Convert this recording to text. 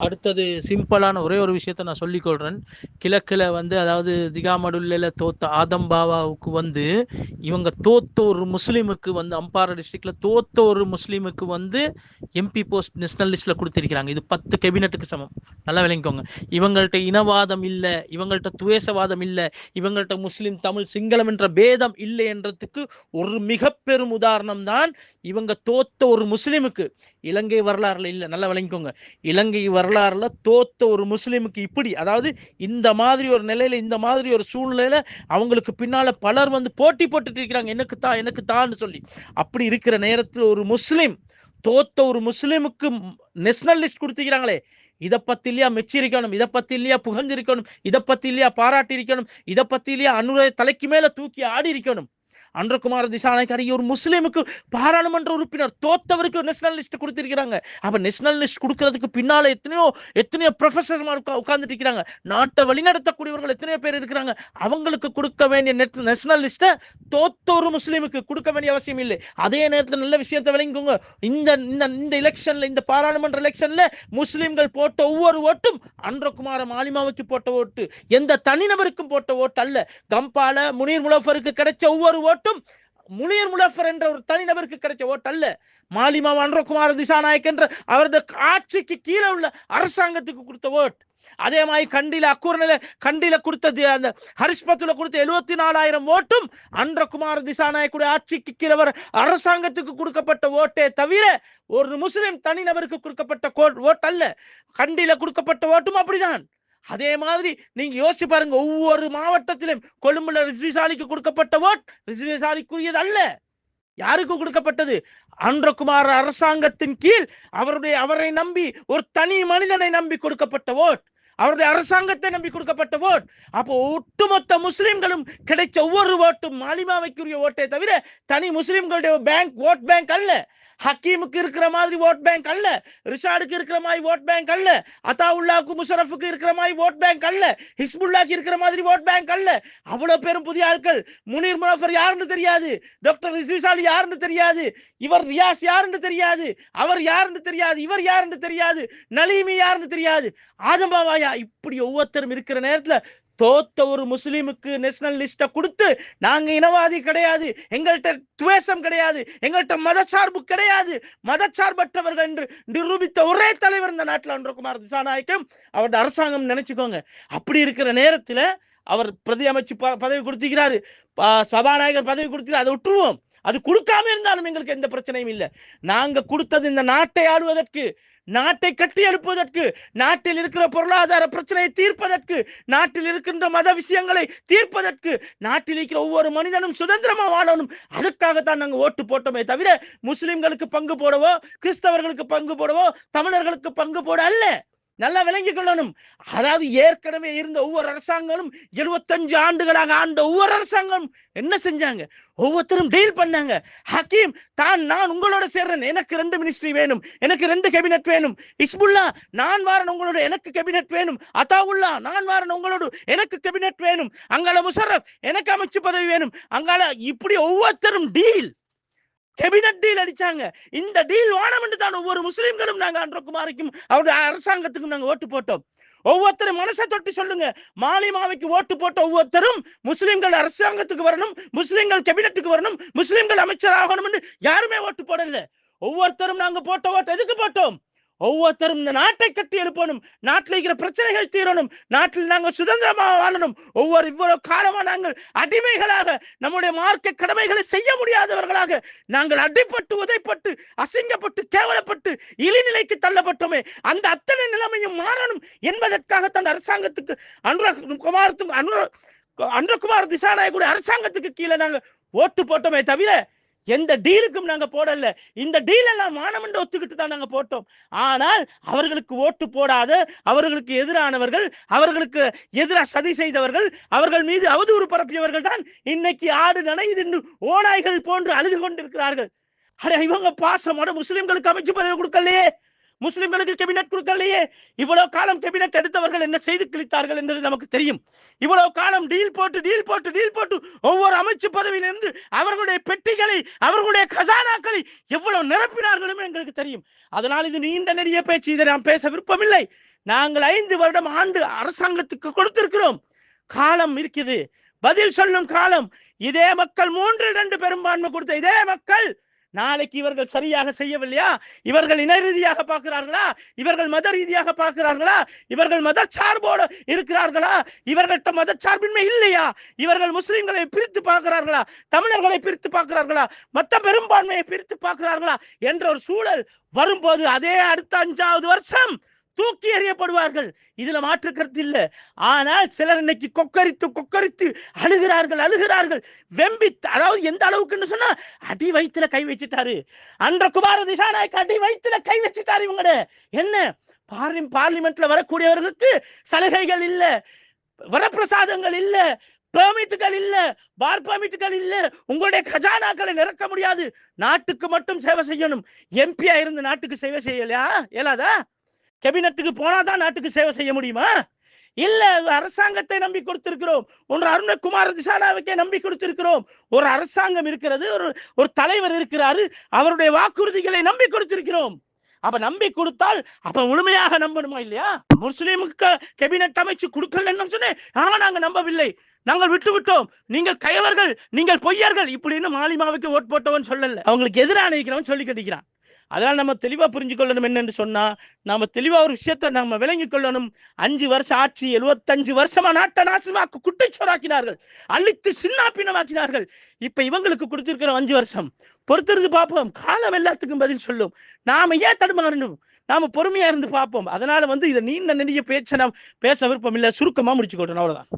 அடுத்தது சிம்பிளான ஒரே ஒரு விஷயத்த நான் சொல்லிக்கொள்றேன். கிழக்கில் வந்து அதாவது திகாமடுல்ல தோத்த ஆதம்பாவாவுக்கு வந்து இவங்க தோத்த ஒரு முஸ்லீமுக்கு வந்து அம்பாறை டிஸ்ட்ரிக்ட்ல தோத்த ஒரு முஸ்லீமுக்கு வந்து எம்பி போஸ்ட் நேஷனல் லிஸ்ட்ல கொடுத்திருக்கிறாங்க. இது பத்து கேபினட்டுக்கு சமம். நல்லா விளங்கிக்கோங்க. இவங்கள்ட்ட இனவாதம் இல்லை இவங்கள்ட்ட துவேசவாதம் இல்லை இவங்கள்ட்ட முஸ்லீம் தமிழ் சிங்களம் என்ற பேதம் இல்லை என்றதுக்கு ஒரு மிக பெரும் உதாரணம் தான் இவங்க தோத்த ஒரு முஸ்லீமுக்கு. இலங்கை வரலாறுல இல்லை. நல்லா விளங்கிக்கோங்க. இலங்கை வரலாறுல தோத்த ஒரு முஸ்லீமுக்கு இப்படி. அதாவது இந்த மாதிரி ஒரு நிலையில இந்த மாதிரி ஒரு சூழ்நிலையில அவங்களுக்கு பின்னால பலர் வந்து போட்டி போட்டுட்டு இருக்கிறாங்க. எனக்கு தான் எனக்கு தான்னு சொல்லி. அப்படி இருக்கிற நேரத்தில் ஒரு முஸ்லீம் தோத்த ஒரு முஸ்லீமுக்கு நேஷனல் லிஸ்ட் கொடுத்துக்கிறாங்களே இதை பத்தி இல்லையா மெச்சிருக்கணும் இதை பத்தி இல்லையா புகழ்ந்திருக்கணும் இதை பத்தி இல்லையா பாராட்டி இருக்கணும் இதை பத்தி இல்லையா அனுரை தலைக்கு மேல தூக்கி ஆடி இருக்கணும் அன்றகுமார் திசாநாயக்காரி ஒரு முஸ்லீமுக்கு பாராளுமன்ற உறுப்பினர் தோத்தவருக்கு நேஷனல் லிஸ்ட் கொடுத்திருக்கிறாங்க. அப்ப நேஷனல் லிஸ்ட் கொடுக்கறதுக்கு பின்னால எத்தனையோ எத்தனையோ ப்ரொஃபசர் உட்கார்ந்துட்டு இருக்கிறாங்க. நாட்டை வழிநடத்தக்கூடியவர்கள் எத்தனையோ பேர் இருக்கிறாங்க. அவங்களுக்கு கொடுக்க வேண்டிய நேஷனல் லிஸ்ட்டை தோத்த ஒரு முஸ்லீமுக்கு கொடுக்க வேண்டிய அவசியம் இல்லை. அதே நேரத்தில் நல்ல விஷயத்தை விளங்கிக்கோங்க. இந்த இந்த இந்த எலெக்ஷன்ல இந்த பாராளுமன்ற எலெக்ஷன்ல முஸ்லீம்கள் போட்ட ஒவ்வொரு ஓட்டும் அன்றகுமார மாலிமாவுக்கு போட்ட ஓட்டு. எந்த தனிநபருக்கும் போட்ட ஓட்டு அல்ல. கம்பால முனீர் முலஃபருக்கு கிடைச்ச ஒவ்வொரு ஓட்டு ஓட்டும் முனியர் முலஃபர் என்ற ஒரு தனிநபருக்கு கிடைச்ச ஓட்டு அல்ல. மாலிமா அன்றகுமார திசாநாயக் என்ற அவரது ஆட்சிக்கு கீழே உள்ள அரசாங்கத்துக்கு கொடுத்த ஓட் அதே மாதிரி கண்டில அக்கூர்நில கண்டில கொடுத்தது அந்த ஹரிஷ்பத்துல கொடுத்த எழுபத்தி நாலாயிரம் ஓட்டும் அன்றகுமார் திசாநாயக்குடைய ஆட்சிக்கு கீழே வர அரசாங்கத்துக்கு கொடுக்கப்பட்ட ஓட்டே தவிர ஒரு முஸ்லிம் தனிநபருக்கு கொடுக்கப்பட்ட ஓட் அல்ல கண்டில கொடுக்கப்பட்ட ஓட்டும் அப்படிதான். அதே மாதிரி நீங்க யோசிச்சு பாருங்க ஒவ்வொரு மாவட்டத்திலும் கொழும்புல ரிஸ்விசாலிக்கு கொடுக்கப்பட்ட ஓட் ரிஸ்விசாலிக்குரியது அல்ல. யாருக்கு கொடுக்கப்பட்டது? அன்றகுமார் அரசாங்கத்தின் கீழ் அவருடைய அவரை நம்பி ஒரு தனி மனிதனை நம்பி கொடுக்கப்பட்ட ஓட் அவருடைய அரசாங்கத்தை நம்பி கொடுக்கப்பட்ட ஓட் அப்போ ஒட்டுமொத்த முஸ்லிம்களும் கிடைச்ச ஒவ்வொரு ஓட்டும் மாலிமாவைக்குரிய ஓட்டை தவிர தனி முஸ்லிம்களுடைய பேங்க் ஓட் பேங்க் அல்ல. ஹக்கீமுக்கு இருக்கிற மாதிரி ஓட் பேங்க் அல்ல. ரிஷாடுக்கு இருக்கிற மாதிரி ஓட் பேங்க் அல்ல. அத்தாவுல்லாவுக்கு முஷரஃபுக்கு இருக்கிற மாதிரி ஓட் பேங்க் அல்ல. ஹிஸ்புல்லாக்கு இருக்கிற மாதிரி ஓட் பேங்க் அல்ல. அவ்வளவு பேரும் புதிய ஆட்கள். முனீர் முனஃபர் யாருன்னு தெரியாது. டாக்டர் ரிஸ்விசாலி யாருன்னு தெரியாது. இவர் ரியாஸ் யாருன்னு தெரியாது. அவர் யாருன்னு தெரியாது. இவர் யாருன்னு தெரியாது. நலீமி யாருன்னு தெரியாது. ஆஜம்பாவாயா இப்படி ஒவ்வொருத்தரும் இருக்கிற நேரத்தில் தோத்த ஒரு முஸ்லீமுக்கு நேஷனல் லிஸ்ட்டை கொடுத்து நாங்கள் இனவாதி கிடையாது எங்கள்கிட்ட துவேஷம் கிடையாது எங்கள்கிட்ட மதச்சார்பு கிடையாது மதச்சார்பற்றவர்கள் என்று நிரூபித்த ஒரே தலைவர் இந்த நாட்டில் அன்றகுமார் திசாநாயக்கம். அவருடைய அரசாங்கம் நினைச்சுக்கோங்க. அப்படி இருக்கிற நேரத்தில் அவர் பிரதி அமைச்சு பதவி கொடுத்துக்கிறாரு. சபாநாயகர் பதவி கொடுத்துக்கிறார் அதை விட்டுருவோம். அது கொடுக்காம இருந்தாலும் எங்களுக்கு எந்த பிரச்சனையும் இல்லை. நாங்க கொடுத்தது இந்த நாட்டை ஆளுவதற்கு நாட்டை கட்டி எழுப்புவதற்கு நாட்டில் இருக்கிற பொருளாதார பிரச்சனையை தீர்ப்பதற்கு நாட்டில் இருக்கின்ற மத விஷயங்களை தீர்ப்பதற்கு நாட்டில் இருக்கிற ஒவ்வொரு மனிதனும் சுதந்திரமா வாழணும். அதுக்காகத்தான் நாங்கள் ஓட்டு போட்டோமே தவிர முஸ்லிம்களுக்கு பங்கு போடவோ கிறிஸ்தவர்களுக்கு பங்கு போடவோ தமிழர்களுக்கு பங்கு போட அல்ல. நல்லா விளங்கிக் கொள்ளணும். அதாவது ஏற்கனவே இருந்த ஒவ்வொரு அரசாங்கங்களும் எழுபத்தஞ்சு ஆண்டுகளாக ஆண்ட ஒவ்வொரு அரசாங்கம் என்ன செஞ்சாங்க? ஒவ்வொருத்தரும் டீல் பண்ணாங்க. ஹக்கீம் தான் நான் உங்களோட சேர்றேன். எனக்கு ரெண்டு மினிஸ்ட்ரி வேணும். எனக்கு ரெண்டு கேபினட் வேணும். இஸ்புல்லா நான் வாரன் உங்களோட. எனக்கு கேபினட் வேணும். அத்தாவுல்லா நான் வாரன் உங்களோட. எனக்கு கேபினட் வேணும். அங்கால முஷரப் எனக்கு அமைச்சு பதவி வேணும். அங்கால இப்படி ஒவ்வொருத்தரும் டீல் கெபினட் டீல் அடிச்சாங்க. இந்த டீல் வேணும் என்று தான் ஒவ்வொரு முஸ்லீம்களும் நாங்க அன்றகுமாரிக்கும் அவருடைய அரசாங்கத்துக்கும் நாங்க ஓட்டு போட்டோம். ஒவ்வொருத்தரும் மனசை தொட்டு சொல்லுங்க. மாலிமாவைக்கு ஓட்டு போட்ட ஒவ்வொருத்தரும் முஸ்லிம்கள் அரசாங்கத்துக்கு வரணும் முஸ்லிம்கள் கெபினட்டுக்கு வரணும் முஸ்லிம்கள் அமைச்சர் ஆகணும்னு யாருமே ஓட்டு போடல. ஒவ்வொருத்தரும் நாங்க போட்ட ஓட்டு எதுக்கு போட்டோம்? ஒவ்வொருத்தரும் இந்த நாட்டை கட்டி எழுப்பணும். நாட்டில் இருக்கிற பிரச்சனைகள் தீரணும். நாட்டில் நாங்கள் சுதந்திரமாக வாழணும். ஒவ்வொரு இவ்வளவு காலமாக நாங்கள் அடிமைகளாக நம்முடைய மார்க்க கடமைகளை செய்ய முடியாதவர்களாக நாங்கள் அடிப்பட்டு உதைப்பட்டு அசிங்கப்பட்டு கேவலப்பட்டு இழிநிலைக்கு தள்ளப்பட்டோமே. அந்த அத்தனை நிலைமையும் மாறணும் என்பதற்காக தன் அரசாங்கத்துக்கு அனுராக் குமாரத்துக்கு அனுர அன்றகுமார் திசாநாயகுடைய அரசாங்கத்துக்கு கீழே நாங்கள் ஓட்டு போட்டோமே தவிர எந்த டீலுக்கும் நாங்க போடல. இந்த டீல் எல்லாம் மானமண்டு ஒத்துக்கிட்டு தான் நாங்க போட்டோம். ஆனால் அவர்களுக்கு ஓட்டு போடாத அவர்களுக்கு எதிரானவர்கள் அவர்களுக்கு எதிராக சதி செய்தவர்கள் அவர்கள் மீது அவதூறு பரப்பியவர்கள் தான் இன்னைக்கு ஆடு நனையுது ஓநாய்கள் போன்று அழுது கொண்டிருக்கிறார்கள். அட இவங்க பாசமோட முஸ்லிம்களுக்கு அமைச்சு பதவி கொடுக்கலையே. முஸ்லிம்களுக்கு கெபினட் கொடுக்கலையே? இவ்வளவு காலம் கெபினட் எடுத்தவர்கள் என்ன செய்து கிழித்தார்கள் என்பது நமக்கு தெரியும். இவ்வளவு காலம் டீல் போட்டு டீல் போட்டு டீல் போட்டு ஒவ்வொரு அமைச்சு பதவியிலிருந்து அவர்களுடைய பெட்டிகளை அவர்களுடைய கசானாக்களை எவ்வளவு நிரப்பினார்களும் எங்களுக்கு தெரியும். அதனால் இது நீண்ட நெடிய பேச்சு. இதை நாம் பேச விருப்பமில்லை. நாங்கள் ஐந்து வருடம் ஆண்டு அரசாங்கத்துக்கு கொடுத்திருக்கிறோம். காலம் இருக்குது. பதில் சொல்லும் காலம். இதே மக்கள் மூன்றில் ரெண்டு பெரும்பான்மை கொடுத்த இதே மக்கள் நாளைக்கு இவர்கள் சரியாக செய்யவில்லையா? இவர்கள் இன ரீதியாக பார்க்கிறார்களா? இவர்கள் மத ரீதியாக பார்க்கிறார்களா? இவர்கள் மத சார்போடு இருக்கிறார்களா? இவர்கள்ட்ட மத சார்பின்மை இல்லையா? இவர்கள் முஸ்லிம்களை பிரித்து பார்க்கிறார்களா? தமிழர்களை பிரித்து பார்க்கிறார்களா? மத்த பெரும்பான்மையை பிரித்து பார்க்கிறார்களா? என்ற ஒரு சூழல் வரும்போது அதே அடுத்த அஞ்சாவது வருஷம் தூக்கி எறியப்படுவார்கள். இதுல மாற்று கருத்து இல்லை. ஆனால் சிலர் இன்னைக்கு கொக்கரித்து கொக்கரித்து அழுகிறார்கள் அழுகிறார்கள். வெம்பி அதாவது எந்த அளவுக்குன்னு சொன்னா அடி வயிற்றுல கை வச்சுட்டாரு. அன்ற குமார திசாநாயக் அடி வயிற்றுல கை வச்சுட்டாரு இவங்கள. என்ன? பார்லி பார்லிமெண்ட்ல வரக்கூடியவர்களுக்கு சலுகைகள் இல்லை. வரப்பிரசாதங்கள் இல்லை. பெர்மிட்டுகள் இல்ல. பார் பெர்மிட்டுகள் இல்ல. உங்களுடைய கஜானாக்களை நிரக்க முடியாது. நாட்டுக்கு மட்டும் சேவை செய்யணும். எம்பியா இருந்து நாட்டுக்கு சேவை செய்யலையா? இயலாதா? கேபினட்டுக்கு போனாதான் நாட்டுக்கு சேவை செய்ய முடியுமா? இல்ல அரசாங்கத்தை நம்பி கொடுத்திருக்கிறோம். ஒன்று அருணகுமார் திசானாவுக்கே நம்பி கொடுத்திருக்கிறோம். ஒரு அரசாங்கம் இருக்கிறது ஒரு ஒரு தலைவர் இருக்கிறாரு அவருடைய வாக்குறுதிகளை நம்பி கொடுத்திருக்கிறோம். அப்ப நம்பி கொடுத்தால் அப்ப முழுமையாக நம்பணுமா இல்லையா? முஸ்லீமுக்கு கேபினட் அமைச்சு கொடுக்கலன்னு சொன்னேன். ஆனா நாங்க நம்பவில்லை. நாங்கள் விட்டு விட்டோம் நீங்கள் கயவர்கள் நீங்கள் பொய்யர்கள். இப்படின்னு மாலிமாவுக்கு ஓட் போட்டவன் சொல்லல. அவங்களுக்கு எதிராக நிற்கிறவன் சொல்லி கட்டிக்கிறான். அதனால் நம்ம தெளிவாக புரிஞ்சு கொள்ளணும் என்னென்று சொன்னால் நாம் தெளிவாக ஒரு விஷயத்தை நம்ம விளங்கி கொள்ளணும். அஞ்சு வருஷம் ஆட்சி எழுபத்தஞ்சு வருஷமா நாட்டை நாசமாக்கு குட்டைச்சோராக்கினார்கள் அழித்து சின்னாப்பினமாக்கினார்கள் இப்போ இவங்களுக்கு கொடுத்திருக்கிற அஞ்சு வருஷம் பொறுத்திருந்து பார்ப்போம். காலம் எல்லாத்துக்கும் பதில் சொல்லும். நாம் ஏன் தடுமாறணும்? நாம் பொறுமையாக இருந்து பார்ப்போம். அதனால் வந்து இதை நீண்ட நெடிய பேச்சை நாம் பேச விருப்பம் இல்லை. சுருக்கமாக முடிச்சு கொட்டணும்